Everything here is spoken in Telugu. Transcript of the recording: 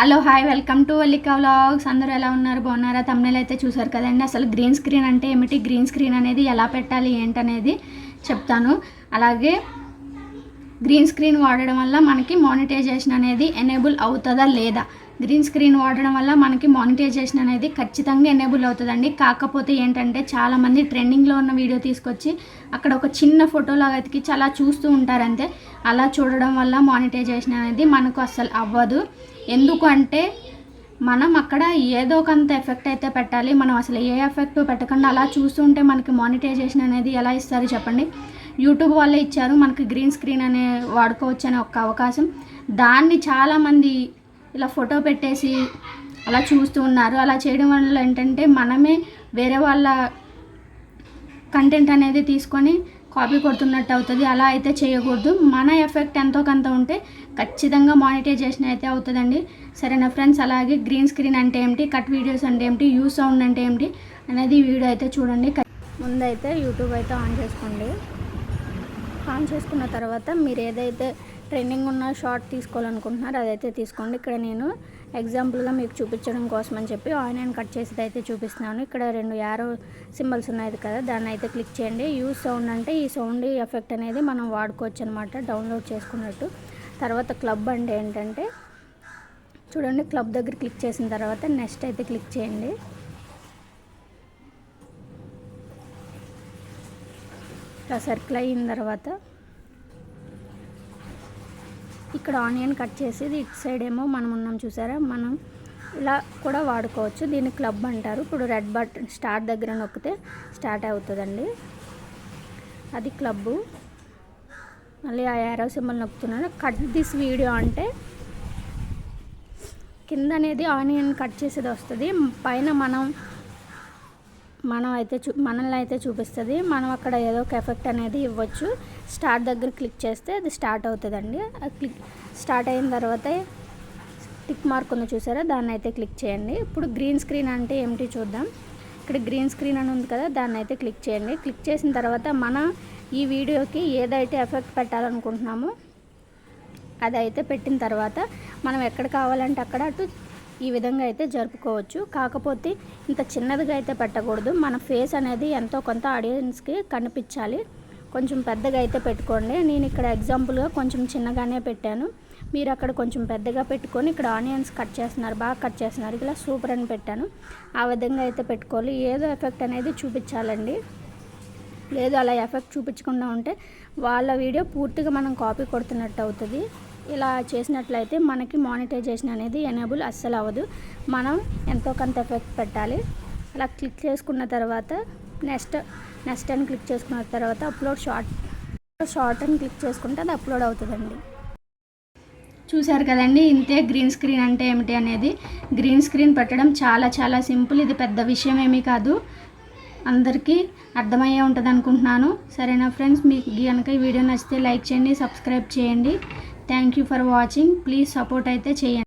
Hello hi welcome to Vallika vlogs. అందరూ ఎలా ఉన్నారు? బాగున్నారా? తమిళ అయితే చూసారు కదండి. అసలు గ్రీన్ స్క్రీన్ అంటే ఏమిటి? గ్రీన్ స్క్రీన్ అనేది ఎలా పెట్టాలి? ఏంటనేది చెప్తాను. అలాగే గ్రీన్ స్క్రీన్ వాడడం వల్ల మనకి మానిటైజేషన్ అనేది ఎనేబుల్ అవుతుందా లేదా? గ్రీన్ స్క్రీన్ వాడడం వల్ల మనకి మానిటైజేషన్ అనేది ఖచ్చితంగా ఎనేబుల్ అవుతుందండి. కాకపోతే ఏంటంటే చాలామంది ట్రెండింగ్లో ఉన్న వీడియో తీసుకొచ్చి అక్కడ ఒక చిన్న ఫోటోలాగా అతికిచ్చి అలా చూస్తూ ఉంటారంతే. అలా చూడడం వల్ల మానిటైజేషన్ అనేది మనకు అస్సలు అవ్వదు. ఎందుకు అంటే మనం అక్కడ ఏదో కొంత ఎఫెక్ట్ అయితే పెట్టాలి. మనం అసలు ఏ ఎఫెక్ట్ పెట్టకుండా అలా చూస్తుంటే మనకి మానిటైజేషన్ అనేది ఎలా ఇస్తారు చెప్పండి? యూట్యూబ్ వాళ్ళే ఇచ్చారు. మనకి గ్రీన్ స్క్రీన్ అనే వాడుకోవచ్చు అనే ఒక అవకాశం. దాన్ని చాలామంది ఇలా ఫోటో పెట్టేసి అలా చూస్తూ ఉన్నారు. అలా చేయడం వల్ల ఏంటంటే మనమే వేరే వాళ్ళ కంటెంట్ అనేది తీసుకొని కాపీ కొడుతున్నట్టు అవుతుంది. అలా అయితే చేయకూడదు. మన ఎఫెక్ట్ ఎంతో కొంత ఉంటే ఖచ్చితంగా మానిటైజేషన్ అయితే అవుతుందండి. సరేనా ఫ్రెండ్స్? అలాగే గ్రీన్ స్క్రీన్ అంటే ఏమిటి? కట్ వీడియోస్ అంటే ఏమిటి? యూ సౌండ్ అంటే ఏమిటి? అనేది వీడియో అయితే చూడండి. ముందైతే యూట్యూబ్ అయితే ఆన్ చేసుకోండి. ఆన్ చేసుకున్న తర్వాత మీరు ఏదైతే ట్రెండింగ్ ఉన్న షార్ట్ తీసుకోవాలనుకుంటున్నారు అదైతే తీసుకోండి. ఇక్కడ నేను ఎగ్జాంపుల్గా మీకు చూపించడం కోసం అని చెప్పి ఆనియన్ కట్ చేసేది అయితే చూపిస్తున్నాను. ఇక్కడ రెండు యారో సింబల్స్ ఉన్నాయి కదా దాన్ని అయితే క్లిక్ చేయండి. యూస్ సౌండ్ అంటే ఈ సౌండ్ ఎఫెక్ట్ అనేది మనం వాడుకోవచ్చు అనమాట డౌన్లోడ్ చేసుకున్నట్టు. తర్వాత క్లబ్ అంటే ఏంటంటే చూడండి క్లబ్ దగ్గర క్లిక్ చేసిన తర్వాత నెక్స్ట్ అయితే క్లిక్ చేయండి. ఇట్లా సర్కిల్ అయిన తర్వాత ఇక్కడ ఆనియన్ కట్ చేసేది ఇటు సైడ్ ఏమో మనం ఉన్నాం చూసారా? మనం ఇలా కూడా వాడుకోవచ్చు. దీన్ని క్లబ్ అంటారు. ఇప్పుడు రెడ్ బటన్ స్టార్ట్ దగ్గర నొక్కితే స్టార్ట్ అవుతుందండి. అది క్లబ్బు. మళ్ళీ ఆ యారో సింబల్ నొక్కుతున్నాను. కట్ దిస్ వీడియో అంటే కింద అనేది ఆనియన్ కట్ చేసేది వస్తుంది. పైన మనం మనం అయితే చూ మనల్ని అయితే చూపిస్తుంది. మనం అక్కడ ఏదో ఒక ఎఫెక్ట్ అనేది ఇవ్వచ్చు. స్టార్ట్ దగ్గర క్లిక్ చేస్తే అది స్టార్ట్ అవుతుందండి. అది క్లిక్ స్టార్ట్ అయిన తర్వాత టిక్ మార్క్ ఉంది చూసారా? దాన్ని అయితే క్లిక్ చేయండి. ఇప్పుడు గ్రీన్ స్క్రీన్ అంటే ఏమిటి చూద్దాం. ఇక్కడ గ్రీన్ స్క్రీన్ అని ఉంది కదా దాన్ని అయితే క్లిక్ చేయండి. క్లిక్ చేసిన తర్వాత మన ఈ వీడియోకి ఏదైతే ఎఫెక్ట్ పెట్టాలనుకుంటున్నామో అది అయితే పెట్టిన తర్వాత మనం ఎక్కడ కావాలంటే అక్కడ అటు ఈ విధంగా అయితే జరుపుకోవచ్చు. కాకపోతే ఇంత చిన్నదిగా అయితే పెట్టకూడదు. మన ఫేస్ అనేది ఎంతో కొంత ఆడియన్స్కి కనిపించాలి. కొంచెం పెద్దగా అయితే పెట్టుకోండి. నేను ఇక్కడ ఎగ్జాంపుల్గా కొంచెం చిన్నగానే పెట్టాను. మీరు అక్కడ కొంచెం పెద్దగా పెట్టుకొని ఇక్కడ ఆనియన్స్ కట్ చేస్తున్నారు బాగా కట్ చేస్తున్నారు. ఇలా సూపర్ అని పెట్టాను. ఆ విధంగా అయితే పెట్టుకోవాలి. ఏదో ఎఫెక్ట్ అనేది చూపించాలండి. లేదు అలా ఎఫెక్ట్ చూపించకుండా ఉంటే వాళ్ళ వీడియో పూర్తిగా మనం కాపీ కొడుతున్నట్టు అవుతుంది. ఇలా చేసినట్లయితే మనకి మానిటైజేషన్ అనేది ఎనేబుల్ అస్సలు అవ్వదు. మనం ఎంతో కొంత ఎఫెక్ట్ పెట్టాలి. అలా క్లిక్ చేసుకున్న తర్వాత నెక్స్ట్ నెక్స్ట్ అని క్లిక్ చేసుకున్న తర్వాత అప్లోడ్ షార్ట్ షార్ట్ అని క్లిక్ చేసుకుంటే అది అప్లోడ్ అవుతుందండి. చూశారు కదండి ఇంతే గ్రీన్ స్క్రీన్ అంటే ఏమిటి అనేది. గ్రీన్ స్క్రీన్ పెట్టడం చాలా చాలా సింపుల్ ఇది పెద్ద విషయం ఏమీ కాదు. అందరికీ అర్థమయ్యే ఉంటుంది అనుకుంటున్నాను సరేనా ఫ్రెండ్స్ మీకు కనుక ఈ వీడియో నచ్చితే లైక్ చేయండి సబ్స్క్రైబ్ చేయండి. Thank you for watching. Please support అయితే చేయండి.